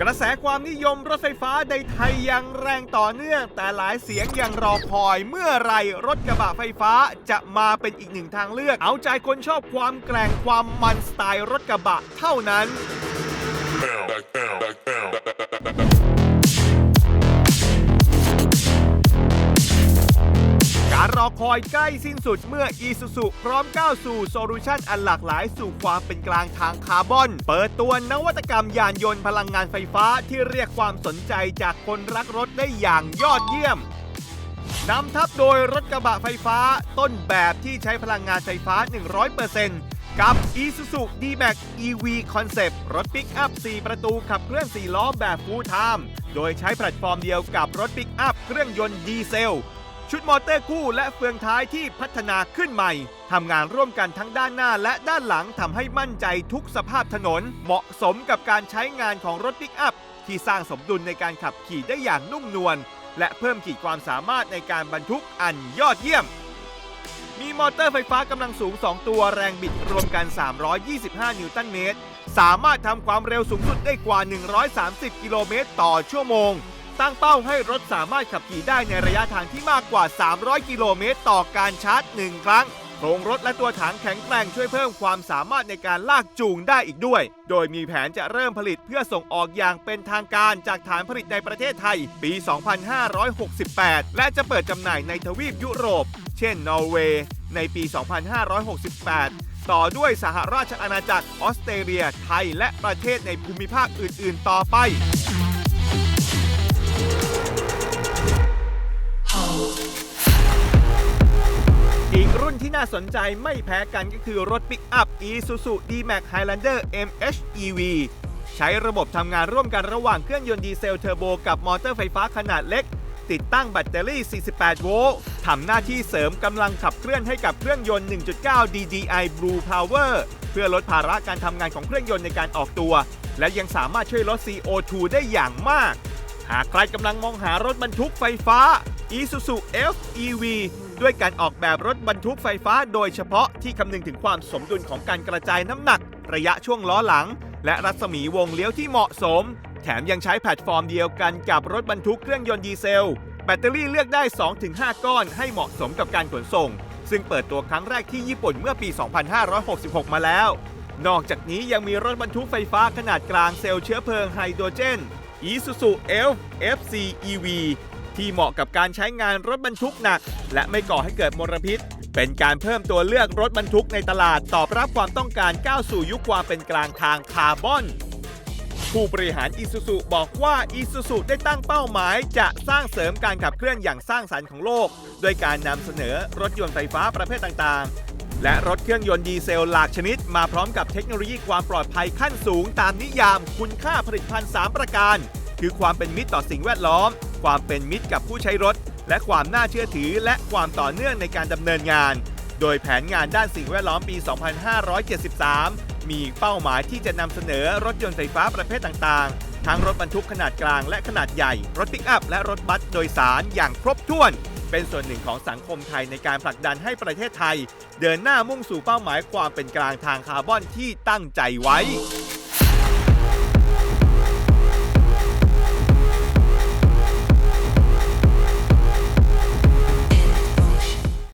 กระแสความนิยมรถไฟฟ้าในไทยยังแรงต่อเนื่อง แต่หลายเสียงยังรอคอยเมื่อไรรถกระบะไฟฟ้าจะมาเป็นอีกหนึ่งทางเลือก เอาใจคนชอบความแกร่งความมันสไตล์รถกระบะเท่านั้น อคอยใกล้สิ้นสุดเมื่อ Isuzu พร้อมก้าวสู่โซลูชันอันหลากหลายสู่ความเป็นกลางทางคาร์บอน เปิดตัวนวัตกรรมยานยนต์พลังงานไฟฟ้าที่เรียกความสนใจจากคนรักรถได้อย่างยอดเยี่ยมนำทับโดยรถกระบะไฟฟ้าต้นแบบที่ใช้พลังงานไฟฟ้า 100%กับ Isuzu D-Max EV Concept รถปิกอัพ 4 ประตูขับเคลื่อน 4 ล้อแบบ Full Time โดยใช้แพลตฟอร์มเดียวกับรถปิกอัพเครื่องยนต์ดีเซล ชุดมอเตอร์คู่และเฟืองท้ายที่พัฒนาขึ้นใหม่ทำงานร่วมกันทั้งด้านหน้าและด้านหลังทำให้มั่นใจทุกสภาพถนน เหมาะสมกับการใช้งานของรถปิกอัพ ที่สร้างสมดุลในการขับขี่ได้อย่างนุ่มนวลและเพิ่มขีดความสามารถในการบรรทุกอันยอดเยี่ยม มีมอเตอร์ไฟฟ้ากำลังสูง 2 ตัวแรงบิดรวมกัน 325 นิวตันเมตร สามารถทำความเร็วสูงสุดได้กว่า 130 กิโลเมตรต่อชั่วโมง ตั้งเป้าให้รถสามารถขับขี่ได้ในระยะทางที่มากกว่า 300 กิโลเมตร ต่อการชาร์จ 1 ครั้งโครงรถและตัวถังแข็งแกร่งช่วยเพิ่มความสามารถในการลากจูงได้อีกด้วย โดยมีแผนจะเริ่มผลิตเพื่อส่งออกอย่างเป็นทางการจากฐานผลิตในประเทศไทย ปี 2568 และจะเปิดจำหน่ายในทวีปยุโรป เช่น นอร์เวย์ ในปี 2568 ต่อด้วยสหราชอาณาจักรออสเตรเลีย ไทย และประเทศในภูมิภาคอื่น ๆ ต่อไป อีกรุ่นที่น่าสนใจไม่แพ้กันก็คือรถปิกอัพ Isuzu D-Max Highlander MHEV ใช้ระบบทำงานร่วมกันระหว่างเครื่องยนต์ดีเซลเทอร์โบกับมอเตอร์ไฟฟ้าขนาดเล็ก ติดตั้งแบตเตอรี่ 48 โวลต์ทำหน้าที่เสริมกำลังขับเคลื่อนให้กับเครื่องยนต์ 1.9 DDI Blue Power เพื่อลดภาระการทำงานของเครื่องยนต์ในการออกตัว และยังสามารถช่วยลด CO2 ได้อย่างมาก หากใครกำลังมองหารถบรรทุกไฟฟ้า Isuzu FEV ด้วยการออกแบบรถบรรทุกไฟฟ้าโดยเฉพาะที่คำนึงถึงความสมดุลของการกระจายน้ำหนัก ระยะช่วงล้อหลัง และรัศมีวงเลี้ยวที่เหมาะสม แถมยังใช้แพลตฟอร์มเดียวกันกับรถบรรทุกเครื่องยนต์ดีเซล แบตเตอรี่เลือกได้ 2-5 ก้อนให้เหมาะสมกับการขนส่ง ซึ่งเปิดตัวครั้งแรกที่ญี่ปุ่นเมื่อปี 2566 มาแล้ว นอกจากนี้ยังมีรถบรรทุกไฟฟ้าขนาดกลางเซลล์เชื้อเพลิงไฮโดรเจน Isuzu Elf FC EV ที่เหมาะกับการใช้งานรถบรรทุกหนัก และไม่ก่อให้เกิดมลพิษ เป็นการเพิ่มตัวเลือกรถบรรทุกในตลาดตอบรับความต้องการก้าวสู่ยุคความเป็นกลางทางคาร์บอน ผู้บริหาร Isuzu บอกว่า Isuzu ได้ตั้งเป้าหมาย จะสร้างเสริมการขับเคลื่อนอย่างสร้างสรรค์ของโลกด้วยการนำเสนอรถยนต์ไฟฟ้าประเภทต่างๆ และรถเครื่องยนต์ดีเซลหลากชนิด มาพร้อมกับเทคโนโลยีความปลอดภัยขั้นสูงตามนิยามคุณค่าผลิตภัณฑ์ 3 ประการ คือความเป็นมิตรต่อสิ่งแวดล้อม ความเป็นมิตรกับผู้ใช้รถ และความน่าเชื่อถือ และความต่อเนื่องในการดำเนินงาน โดยแผนงานด้านสิ่งแวดล้อมปี 2573 มีเป้าหมายที่จะนำเสนอรถยนต์ไฟฟ้าประเภทต่างๆ ทั้งรถบรรทุกขนาดกลางและขนาดใหญ่ รถปิกอัพและรถบัสโดยสารอย่างครบถ้วน เป็นส่วนหนึ่งของสังคมไทยในการผลักดันให้ประเทศไทย เดินหน้ามุ่งสู่เป้าหมายความเป็นกลางทางคาร์บอนที่ตั้งใจไว้